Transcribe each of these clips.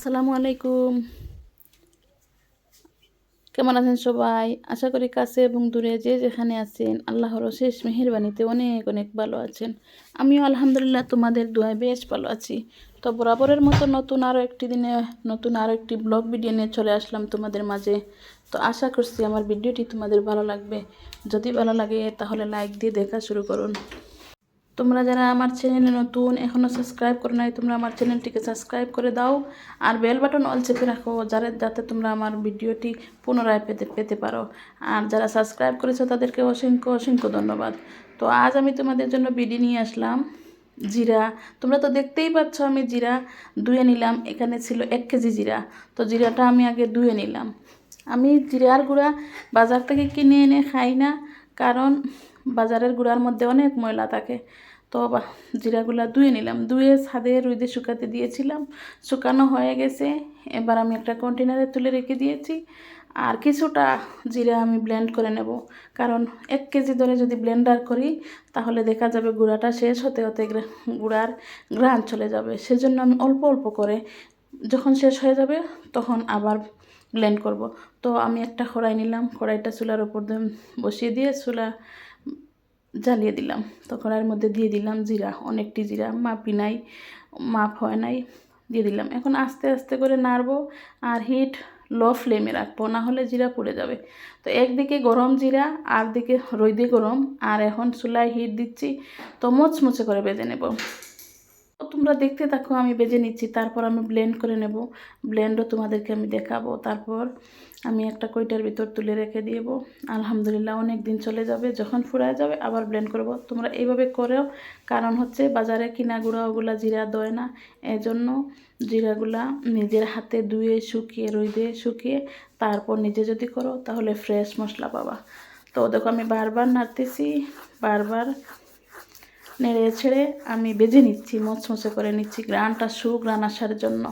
আসসালামু আলাইকুম। কেমন আছেন সবাই? আশা করি কাছে এবং দূরে যে যেখানে আছেন, আল্লাহর শেষ মেহেরবানিতে অনেক অনেক ভালো আছেন। আমিও আলহামদুলিল্লাহ তোমাদের দোয়ায় বেশ ভালো আছি। তো বরাবরের মতো নতুন আরও একটি দিনে, নতুন আরও একটি ব্লগ ভিডিও নিয়ে চলে আসলাম তোমাদের মাঝে। তো আশা করছি আমার ভিডিওটি তোমাদের ভালো লাগবে। যদি ভালো লাগে তাহলে লাইক দিয়ে দেখা শুরু করুন। তোমরা যারা আমার চ্যানেলে নতুন এখনও সাবস্ক্রাইব করো নাই, তোমরা আমার চ্যানেলটিকে সাবস্ক্রাইব করে দাও আর বেল বাটন অল চেপে রাখো, যারা, যাতে তোমরা আমার ভিডিওটি পুনরায় পেতে পেতে পারো। আর যারা সাবস্ক্রাইব করেছ, তাদেরকে অসংখ্য অসংখ্য ধন্যবাদ। তো আজ আমি তোমাদের জন্য বিডি নিয়ে আসলাম, জিরা। তোমরা তো দেখতেই পাচ্ছ আমি জিরা ধুয়ে নিলাম, এখানে ছিল এক কেজি জিরা। তো জিরাটা আমি আগে ধুয়ে নিলাম। আমি জিরার গুঁড়া বাজার থেকে কিনে এনে খাই না, কারণ বাজারের গুঁড়ার মধ্যে অনেক ময়লা থাকে। তো বা, জিরাগুলা ধুয়ে নিলাম। ধুয়ে ছাদে রুইদে শুকাতে দিয়েছিলাম। শুকানো হয়ে গেছে। এবার আমি একটা কন্টেনারে তুলে রেখে দিয়েছি। আর কিছুটা জিরা আমি ব্লেন্ড করে নেব। কারণ এক কেজি ধরে যদি ব্লেন্ডার করি, তাহলে দেখা যাবে গুঁড়াটা শেষ হতে হতে গুঁড়ার গ্রান চলে যাবে। সেজন্য আমি অল্প অল্প করে, যখন শেষ হয়ে যাবে, তখন আবার ব্লেন্ড করব। তো আমি একটা কড়াই নিলাম। কড়াইটা চুলার দিয়ে বসিয়ে দিয়ে চুলা জ্বালিয়ে দিলাম। তো কড়াইয়ের মধ্যে দিয়ে দিলাম জিরা, অনেকটি জিরা। মাপি নাই, মাপ হয় নাই, দিয়ে দিলাম। এখন আস্তে আস্তে করে নাড়বো আর হিট লো ফ্লেমে রাখব, না হলে জিরা পুড়ে যাবে। তো একদিকে গরম জিরা আর দিকে রইদে গরম। আর এখন চুলায় হিট দিচ্ছি, তো মোচমুচে করে বেজে নেব। তো তোমরা দেখতে থাকো, আমি বেজে নিচ্ছি। তারপর আমি ব্লেন্ড করে নেব। ব্লেন্ডও তোমাদেরকে আমি দেখাবো। তারপর আমি একটা কইটার ভিতর তুলে রেখে দিব। আলহামদুলিল্লাহ অনেক দিন চলে যাবে, যখন ফুরায় যাবে আবার ব্লেন্ড করব। তোমরা এইভাবে করেও, কারণ হচ্ছে বাজারে কিনা গুঁড়া ওগুলা জিরা দেয় না। এজন্য জিরাগুলা নিজের হাতে ধুয়ে, শুকিয়ে রইদে শুকিয়ে তারপর নিজে যদি করো, তাহলে ফ্রেশ মশলা পাবা। তো দেখো আমি বারবার নাড়তেছি, বারবার নেড়ে ছেড়ে আমি বেজে নিচ্ছি, মচমচে করে নিচ্ছি, গ্রানটা সুগ্রান আসার জন্য।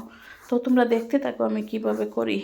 তো তোমরা দেখতে থাকো আমি কীভাবে করি।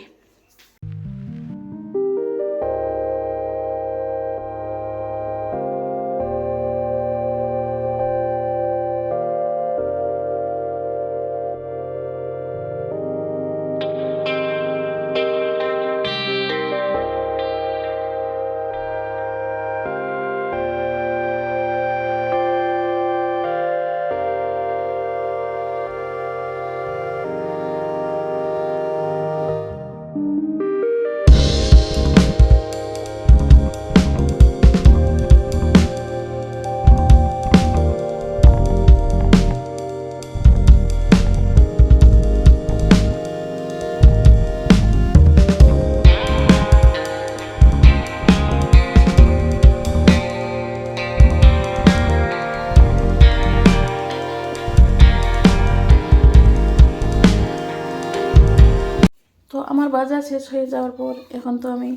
আমার বাজার শেষ হয়ে যাওয়ার পর এখন তো আমি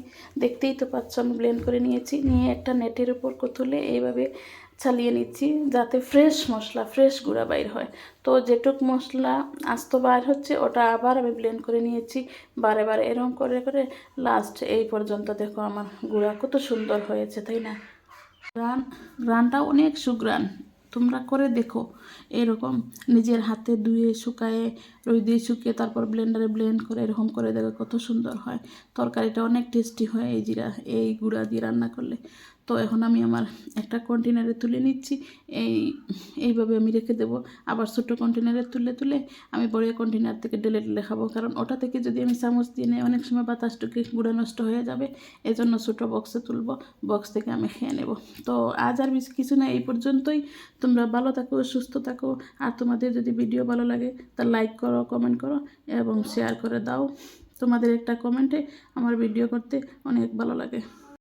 দেখতেই তো পাচ্ছ, আমি ব্লেন্ড করে নিয়েছি। নিয়ে একটা নেটের উপর তুলে এইভাবে চালিয়ে নিচ্ছি যাতে ফ্রেশ মশলা ফ্রেশ গুঁড়া বাইর হয়। তো যেটুক মশলা আস্ত বাইর হচ্ছে, ওটা আবার আমি ব্লেন্ড করে নিয়েছি বারে বারে। এরকম করে করে লাস্ট এই পর্যন্ত দেখো আমার গুঁড়া কত সুন্দর হয়েছে, তাই না? গ্রান গ্রানটা অনেক সুগ্রান তোমরা করে দেখো। এরকম নিজের হাতে ধুয়ে, শুকায়ে রই দিয়ে শুকিয়ে তারপর ব্লেন্ডারে ব্লেন্ড করে এরকম করে দেখো কত সুন্দর হয়। তরকারিটা অনেক টেস্টি হয় এই জিরা, এই গুঁড়া দিয়ে রান্না করলে। তো এখন আমি আমার একটা কন্টেনারে তুলে নিচ্ছি। এই, এইভাবে আমি রেখে দেবো। আবার ছোটো কন্টেনারে তুলে তুলে আমি বড় কন্টেনার থেকে ডেলে ডেলে খাব। কারণ ওটা থেকে যদি আমি চামচ দিয়ে নেই, অনেক সময় বাতাসটুকে গুঁড়া নষ্ট হয়ে যাবে। এই জন্য ছোটো বক্সে তুলবো। বক্স থেকে আমি খেয়ে নেব। তো আজ আর কিছু না, এই পর্যন্তই। তোমরা ভালো থাকো, সুস্থ থাকো। আর তোমাদের যদি ভিডিও ভালো লাগে, তা লাইক করো কমেন্ট করো এবং শেয়ার করে দাও। তোমাদের একটা কমেন্টে আমার ভিডিও করতে অনেক ভালো লাগে।